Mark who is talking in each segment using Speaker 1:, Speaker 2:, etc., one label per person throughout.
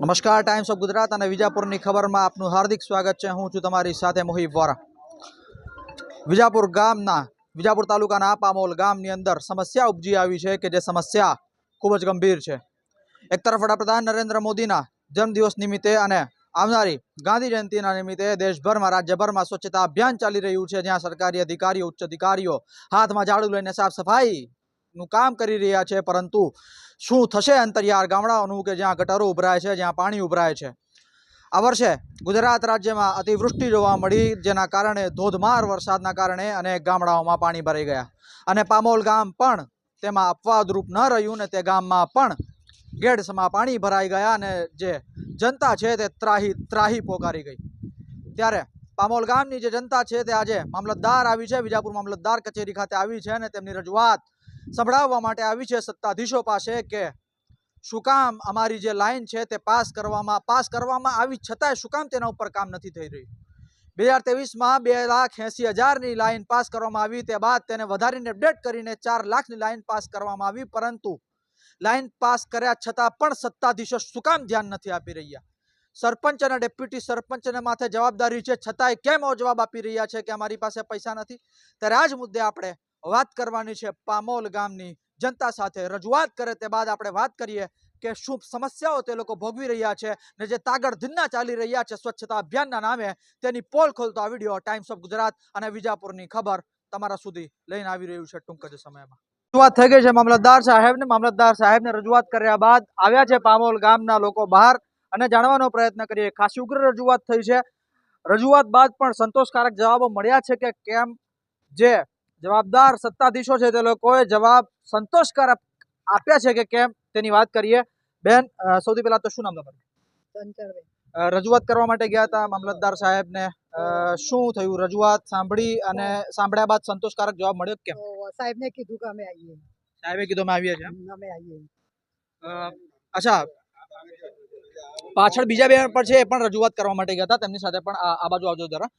Speaker 1: નમસ્કાર times of Gujarat અને વિજાપુરની ખબરમાં આપનું હાર્દિક સ્વાગત છે. હું છું તમારી સાથે મોહિબ વોરા. વિજાપુર ગામના, વિજાપુર તાલુકાના પામોલ ગામની અંદર સમસ્યા ઉપજી આવી છે કે જે સમસ્યા ખૂબ જ ગંભીર છે. એક તરફ વડાપ્રધાન નરેન્દ્ર મોદીના જન્મદિવસ નિમિત્તે અને આવનારી ગાંધી જયંતિના નિમિત્તે દેશભરમાં, રાજ્યભરમાં સ્વચ્છતા અભિયાન ચાલી રહ્યું છે, જ્યાં સરકારી અધિકારીઓ, ઉચ્ચ અધિકારીઓ હાથમાં ઝાડુ લઈને સાફ સફાઈનું કામ કરી રહ્યા છે. પરંતુ શું થશે અંતરિયાળ ગામડાઓનું કે જ્યાં ગટરો ઉભરાય છે, જ્યાં પાણી ઉભરાય છે? આ વર્ષે ગુજરાત રાજ્યમાં અતિવૃષ્ટિ જોવા મળી, જેના કારણે ધોધમાર વરસાદના કારણે અનેક ગામડાઓમાં પાણી ભરાઈ ગયા. અને પામોલ ગામ પણ તેમાં અપવાદરૂપ ન રહ્યું ને તે ગામમાં પણ ગેડસમાં પાણી ભરાઈ ગયા અને જે જનતા છે તે ત્રાહી ત્રાહી પોકારી ગઈ. ત્યારે પામોલ ગામની જે જનતા છે તે આજે મામલતદાર આવી છે, વિજાપુર મામલતદાર કચેરી ખાતે આવી છે અને તેમની રજૂઆત સંભળાવવા માટે આવી છે સત્તાધીશો પાસે કે શું કામ અમારી જે લાઈન છે તે પાસ કરવામાં પાસ કરવામાં આવી છતાંય શું કામ તેના ઉપર કામ નથી થઈ રહ્યું. બે હજાર ત્રેવીસમાં બે લાખ એંસી હજારની લાઇન પાસ કરવામાં આવી, તે બાદ તેને વધારીને અપડેટ કરીને ચાર લાખની લાઇન પાસ કરવામાં આવી, પરંતુ લાઇન પાસ કર્યા છતાં પણ સત્તાધીશો શું કામ ધ્યાન નથી આપી રહ્યા. સરપંચ અને ડેપ્યુટી સરપંચને માથે જવાબદારી છે, છતાંય કેમ જવાબ આપી રહ્યા છે કે અમારી પાસે પૈસા નથી? ત્યારે આ જ મુદ્દે આપણે વાત કરવાની છે પામોલ ગામની. જનતા સાથે રજૂઆત કરે તે બાદ આપણે વાત કરીએ કે શું સમસ્યાઓ તે લોકો ભોગવી રહ્યા છે ને જે તાગડ ધીન્ના ચાલી રહ્યા છે સ્વચ્છતા અભિયાનના નામે. તેની પોલ ખોલતો આ વીડિયો ટાઈમ્સ ઓફ ગુજરાત અને વિજાપુરની ખબર તમારા સુધી લઈને આવી રહ્યું છે ટૂંક જ સમયમાં. રજૂઆત થઈ ગઈ છે મામલતદાર સાહેબને. મામલતદાર સાહેબને રજૂઆત કર્યા બાદ આવ્યા છે પામોલ ગામના લોકો બહાર અને જાણવાનો પ્રયત્ન કરીએ. ખાસી ઉગ્ર રજૂઆત થઈ છે. રજૂઆત બાદ પણ સંતોષકારક જવાબો મળ્યા છે કે કેમ જે જવાબદાર સત્તાધીશો છે તે લોકોએ જવાબ સંતોષકારક આપ્યા છે કે કેમ તેની વાત કરીએ. બેન સૌથી પહેલા તો શું નામ તમારું? રજૂઆત કરવા માટે ગયા હતા મામલતદાર સાહેબને. ને શું થયું? રજૂઆત સાંભળી અને સાંભળ્યા બાદ સંતોષકારક જવાબ મળ્યો કે કેમ?
Speaker 2: સાહેબને કીધું કે અમે આવીએ.
Speaker 1: સાહેબે કીધું અમે આવીએ છીએ
Speaker 2: અમે આવીએ.
Speaker 1: અચ્છા. પાછળ બીજા બેન પર છે એ પણ રજૂઆત કરવા માટે ગયા હતા. તેમની સાથે પણ આ આ બાજુ આવજો જરા.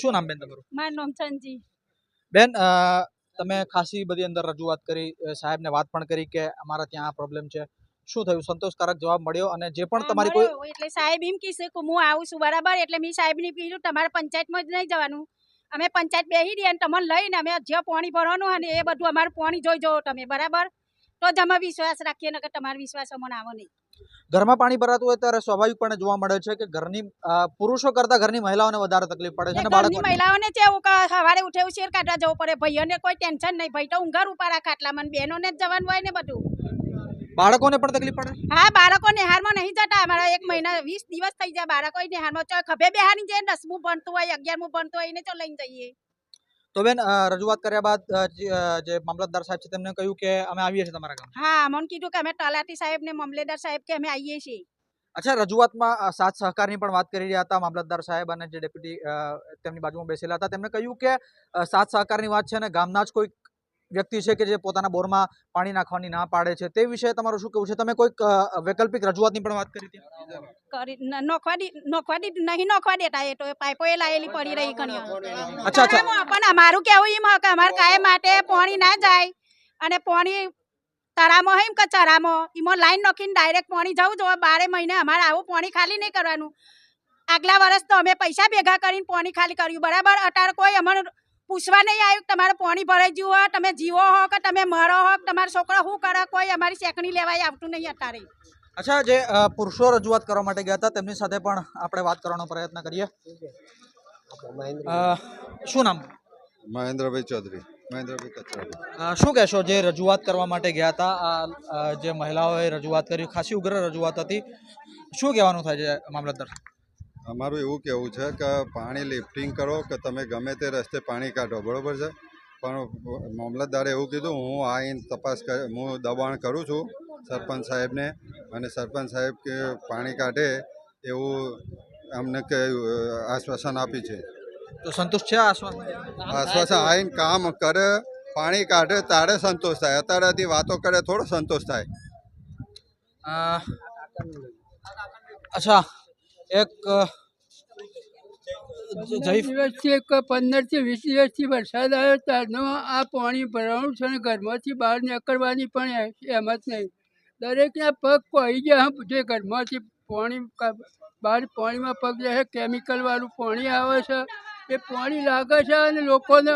Speaker 1: શું નામ બેન તમારું?
Speaker 3: મારું નામ સંજી.
Speaker 1: બેન તમે ખાસી બધી અંદર રજૂઆત કરી સાહેબને વાત પણ કરી કે અમારા ત્યાં આ પ્રોબ્લેમ છે. શું થયું? સંતોષકારક જવાબ મળ્યો અને જે પણ તમારી કોઈ
Speaker 3: એટલે સાહેબ એમ કહેશે કે હું આવું છું બરાબર? એટલે મેં સાહેબને કીધું તમારે પંચાયતમાં જ નહીં જવાનું. અમે પંચાયત બેસી દઈએ અને તમને લઈને અમે જે પાણી ભરવાનું હોય ને એ બધું અમારું પાણી જોઈ જવો તમે બરાબર? તો જ અમે વિશ્વાસ રાખીએ નકર તમારો વિશ્વાસ અમને આવો નહીં.
Speaker 1: ઘરમાં પાણી ભરાતું હોય ત્યારે સ્વાભાવિકપણે જોવા મળે છે કે ઘરની પુરુષો કરતા ઘરની મહિલાઓને વધારે તકલીફ પડે છે
Speaker 3: ઘરની મહિલાઓને છે સવારે ઉઠે શેર કાઢવા જવું પડે. ભાઈઓને કોઈ ટેન્શન નહીં. ભાઈ તો ઊંઘાર ઉપાડા ખાટલામાં બહેનોને જ જવાનું હોય ને બધું.
Speaker 1: બાળકોને પણ તકલીફ પડે?
Speaker 3: હા બાળકો નિહારમાં નહીં જતા. અમારા એક મહિના વીસ દિવસ થઈ જાય બાળકો નિહારમાં. ખભે બેહાની જાય દસમું ભણતું હોય અગિયારમું ભણતું હોય એને તો લઈને જઈએ.
Speaker 1: તો બેન રજૂઆત કર્યા બાદ જે મામલતદાર સાહેબ છે તેમને કહ્યું કે અમે આવીએ છીએ તમારા ગામ
Speaker 3: હા મને કીધું કે અમે તલાટી સાહેબ ને મામલેદાર સાહેબ કે અમે આવીએ છીએ.
Speaker 1: અચ્છા રજૂઆતમાં સાત સાથ સહકારની પણ વાત કરી રહ્યા હતા મામલતદાર સાહેબ અને જે ડેપ્યુટી તેમની બાજુમાં બેસેલા હતા. તેમણે કહ્યું કે સાત સાથ સહકારની વાત છે અને ગામના જ કોઈ વ્યક્તિ છે કે જે પોતાના બોરમાં પાણી નાખવાની ના પાડે છે તે વિશે તમારું શું કહેવું છે? તમે કોઈક વૈકલ્પિક રજૂઆતની પણ વાત કરી હતી?
Speaker 3: કરી ન- નોખવા દી નોખવા દી નહીં નોખવા દેતા એ તો પાઇપો એ લાયેલી પડી રહી કણી
Speaker 1: અચ્છા અચ્છા.
Speaker 3: પણ અમારું કેવું એમ કે અમારે કાયમ માટે પાણી ના જાય અને પાણી તરામાં હોય એમ કે ચરામાં એમાં લાઈન નોખીને ડાયરેક્ટ પાણી જવું જોઈએ બારે મહિને અમારે આવું પાણી ખાલી નહીં કરવાનું. આગલા વર્ષ તો અમે પૈસા ભેગા કરીને પાણી ખાલી કર્યું બરાબર? અત્યારે કોઈ અમને પૂછવા નહીં આવ્યું તમારે પાણી ભરાઈ ગયું હોય તમે જીવો હો કે તમે મરો હો કે તમારો છોકરો શું કરે? કોઈ અમારી શેકણી લેવાય આવતું નહીં અત્યારે.
Speaker 1: અચ્છા જે પુરુષો રજૂઆત કરવા માટે ગયા હતા તેમની સાથે પણ આપણે વાત કરવાનો પ્રયત્ન કરીએ. શું નામ?
Speaker 4: મહેન્દ્રભાઈ ચૌધરી. મહેન્દ્રભાઈ કચરાભાઈ
Speaker 1: શું કહેશો જે રજૂઆત કરવા માટે ગયા હતા? આ જે મહિલાઓએ રજૂઆત કરી ખાસી ઉગ્ર રજૂઆત હતી. શું કહેવાનું થાય છે મામલતદાર?
Speaker 4: અમારું એવું કહેવું છે કે પાણી લિફ્ટિંગ કરો કે તમે ગમે તે રસ્તે પાણી કાઢો બરાબર છે? પણ મામલતદારે એવું કીધું હું આવીને તપાસ કર હું દબાણ કરું છું સરપંચ સાહેબને અને સરપંચ સાહેબ કે પાણી કાઢે એવું અમને કે આશ્વાસન આપ્યું છે.
Speaker 1: તો સંતોષ છે આશ્વાસન?
Speaker 4: આશ્વાસન આવીને કામ કરે પાણી કાઢે તારે સંતોષ થાય. અત્યારેથી વાતો કરે થોડો સંતોષ થાય.
Speaker 1: અચ્છા. એક
Speaker 5: દિવસથી એક પંદરથી વીસ દિવસથી વરસાદ આવ્યો ત્યારનો આ પાણી ભરવાનું છે અને ઘરમાંથી બહાર નીકળવાની પણ જ નહીં. દરેકના પગ પડી ગયા જે ઘરમાંથી. પાણી બહાર પાણીમાં પગ જાય છે કેમિકલવાળું પાણી આવે છે એ પાણી લાગે છે અને લોકોને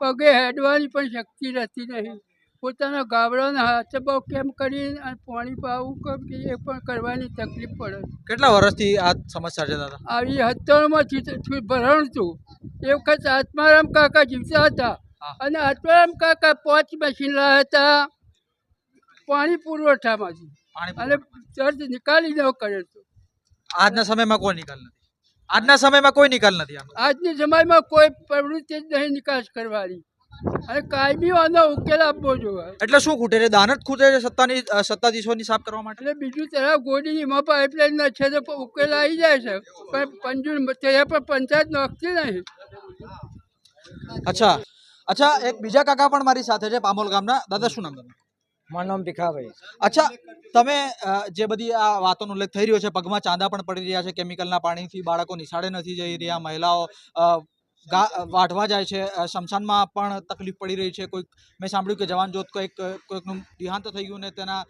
Speaker 5: પગે હેડવાની પણ શક્તિ રહેતી નહીં પોતાના ગાબડાને હાથે બહુ કેમ કરીને અને પાણી પાવું કેમ કે એ પણ કરવાની તકલીફ પડે.
Speaker 1: કેટલા વર્ષથી આ સમસ્યા છે દાદા?
Speaker 5: આવી હત્તરમાંથી ભરણ હતું એ વખત આત્મારામ કાકા જીવતા હતા અને આત્મારામ કાકા પાંચ મશીન લાવ્યા હતા પાણી પુરવઠામાંથી.
Speaker 1: પાણી
Speaker 5: અને ચર્ચ નિકાલી ન કર્યો હતો
Speaker 1: આજના સમયમાં કોઈ નિકાલ નથી. આજના સમયમાં કોઈ નિકાલ નથી
Speaker 5: આજની સમયમાં કોઈ પ્રવૃત્તિ જ નહીં નિકાસ કરવાની. અને કાયમી વાંધો ઉકેલ આપવો જોઈએ
Speaker 1: એટલે શું ખૂટે છે? દાનત ખૂટે છે સત્તાની સત્તાધીશોની સાફ કરવા માટે?
Speaker 5: એટલે બીજું તરફ ગોડીની પાઇપલાઇન ના છે તો ઉકેલ આવી જાય છે. પણ પંજુર ત્યાં પણ પંચાયત નોખતી નહીં.
Speaker 1: અચ્છા. અચ્છા એક બીજા કાકા પણ મારી સાથે છે પામોલ ગામના. દાદા શું નામ તમારું?
Speaker 2: મારું નામ ભીખાભાઈ
Speaker 1: અચ્છા તમે જે બધી આ વાતોનો ઉલ્લેખ થઈ રહ્યો છે પગમાં ચાંદા પણ પડી રહ્યા છે કેમિકલના પાણીથી બાળકો નિશાળે નથી જઈ રહ્યા મહિલાઓ વાઢવા જાય છે. શમશાનમાં પણ તકલીફ પડી રહી છે. કોઈક, મેં સાંભળ્યું કે જવાન જોત કોઈક, કોઈકનું દેહાંત થઈ ગયું ને તેના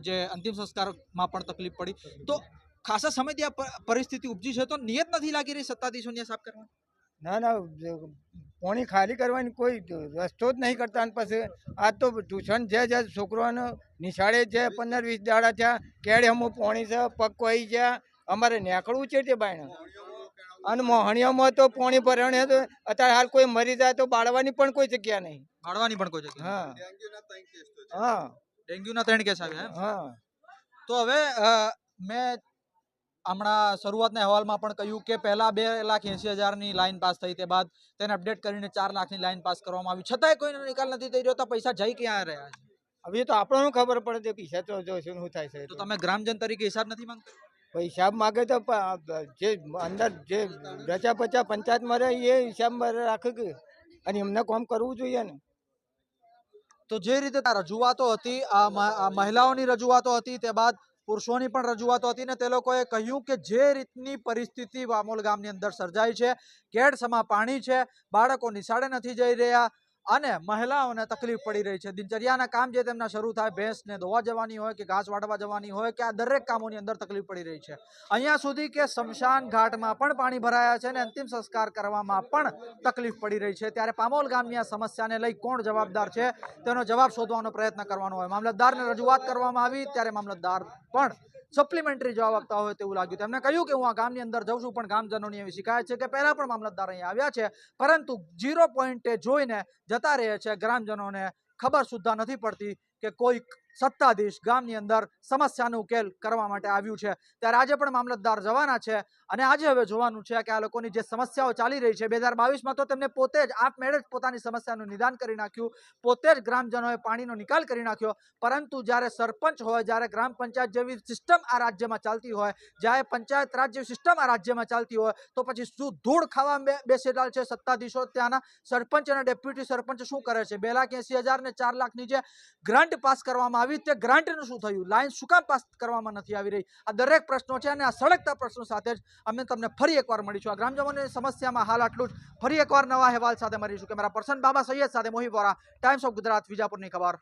Speaker 1: જે અંતિમ સંસ્કારમાં પણ તકલીફ પડી. તો ખાસા સમયથી આ પરિસ્થિતિ ઉપજી છે તો નિયત નથી લાગી રહી સત્તાધીશોને સાફ કરવા?
Speaker 6: ના ના પોણી ખાલી કરવાની કોઈ રસ્તો જ નહીં કરતા. અને પછી આ તો ટ્યુશન છે, જે છોકરોને નિશાળે છે, પંદર વીસ દાડા છે. કેળે હમું પોણી છે, પગ કોઈ છે? અમારે નીકળવું છે તે બાયણે. અને મોહણિયામાં તો પોણી ભરણ અત્યારે હાલ કોઈ મરી જાય તો બાળવાની પણ કોઈ જગ્યા નહીં.
Speaker 1: બાળવાની પણ કોઈ જગ્યા
Speaker 6: હા.
Speaker 4: ડેન્ગ્યુના ત્રણ કેસ તો છે.
Speaker 6: હા.
Speaker 1: ડેન્ગ્યુના ત્રણ કેસ આવ્યા
Speaker 6: હા.
Speaker 1: તો હવે મેં હમણાં શરૂઆતના અહેવાલમાં પણ કહ્યું કે પહેલા બે લાખ એંસી હજારની લાઈન પાસ થઈ તે બાદ તેને અપડેટ કરીને ચાર લાખની લાઈન પાસ કરવામાં આવી. છતાંય કોઈનો નિકાલ નથી થઈ રહ્યો તો પૈસા જઈ ક્યાં રહ્યા છે?
Speaker 6: હવે તો આપણને ખબર પડે તે પૈસા તો જો શું શું થાય છે.
Speaker 1: તો
Speaker 6: તો.
Speaker 1: તમે ગ્રામજન તરીકે હિસાબ નથી માંગતા?
Speaker 6: હિસાબ માગે તો જે અંદર જે રચા પચા પંચાયતમાં રહે એ હિસાબમાં રાખે કે, અને એમને કોમ કરવું જોઈએ ને.
Speaker 1: તો જે રીતે રજૂઆતો હતી આ મહિલાઓની રજૂઆતો હતી, તે બાદ પુરુષોની પણ રજૂઆતો હતી ને તે લોકોએ કહ્યું કે જે રીતની પરિસ્થિતિ વામોલ ગામની અંદર સર્જાઈ છે, કેડસમાં પાણી છે, બાળકો નિશાળે નથી જઈ રહ્યા અને મહિલાઓને તકલીફ પડી રહી છે. દિનચર્યાના કામ જે તેમના શરૂ થાય, ભેંસને ધોવા જવાની હોય કે ઘાસ વાટવા જવાની હોય કે આ દરેક કામોની અંદર તકલીફ પડી રહી છે. અહીંયા સુધી કે શમશાન ઘાટમાં પણ પાણી ભરાયા છે અને અંતિમ સંસ્કાર કરવામાં પણ તકલીફ પડી રહી છે. ત્યારે પામોલ ગામની આ સમસ્યાને લઈ કોણ જવાબદાર છે? તેનો જવાબ શોધવાનો પ્રયત્ન કરવાનો હોય. મામલતદારને રજૂઆત કરવામાં આવી, ત્યારે મામલતદાર પણ સપ્લિમેન્ટરી જવાબ આપતા હોય તેવું લાગ્યું. એમને કહ્યું કે હું આ ગામની અંદર જઉં છું, પણ ગામજનોની એવી શિકાયત છે કે પહેલા પણ મામલતદાર અહીંયા આવ્યા છે, પરંતુ ઝીરો પોઈન્ટે જોઈને જતા રહે છે. ગ્રામજનોને ખબર સુદ્ધા નથી પડતી કે કોઈક સત્તાધીશ ગામની અંદર સમસ્યાનો ઉકેલ કરવા માટે આવ્યું છે. ત્યારે આજે પણ મામલતદાર જવાના છે અને આજે હવે જોવાનું છે કે આ લોકોની જે સમસ્યાઓ ચાલી રહી છે બે હજાર બાવીસમાં તો તેમને પોતે જ આપમેળે જ પોતાની સમસ્યાનું નિદાન કરી નાખ્યું, પોતે જ ગ્રામજનોએ પાણીનો નિકાલ કરી નાખ્યો. પરંતુ જ્યારે સરપંચ હોય, જ્યારે ગ્રામ પંચાયત જેવી સિસ્ટમ આ રાજ્યમાં ચાલતી હોય, જ્યારે પંચાયત રાજ જેવી સિસ્ટમ આ રાજ્યમાં ચાલતી હોય, તો પછી શું ધૂળ ખાવા બેસેલા છે સત્તાધીશો ત્યાંના? સરપંચ અને ડેપ્યુટી સરપંચ શું કરે છે? બે લાખ એસી હજાર ને ચાર લાખની જે ગ્રાન્ટ પાસ કરવામાં આવી તે ગ્રાન્ટનું શું થયું? લાઈન શું કામ પાસ કરવામાં નથી આવી રહી? આ દરેક પ્રશ્નો છે અને આ સળગતા પ્રશ્નો સાથે જ અમે તમને ફરી એકવાર મળીશું. આ ગ્રામજનોની સમસ્યામાં હાલ આટલું જ. ફરી એકવાર નવા અહેવાલ સાથે મળીશું. કે મારા પર્સન બાબા સૈયદ સાથે મોહી વોરા ટાઈમ્સ ઓફ ગુજરાત વિજાપુરની ખબર.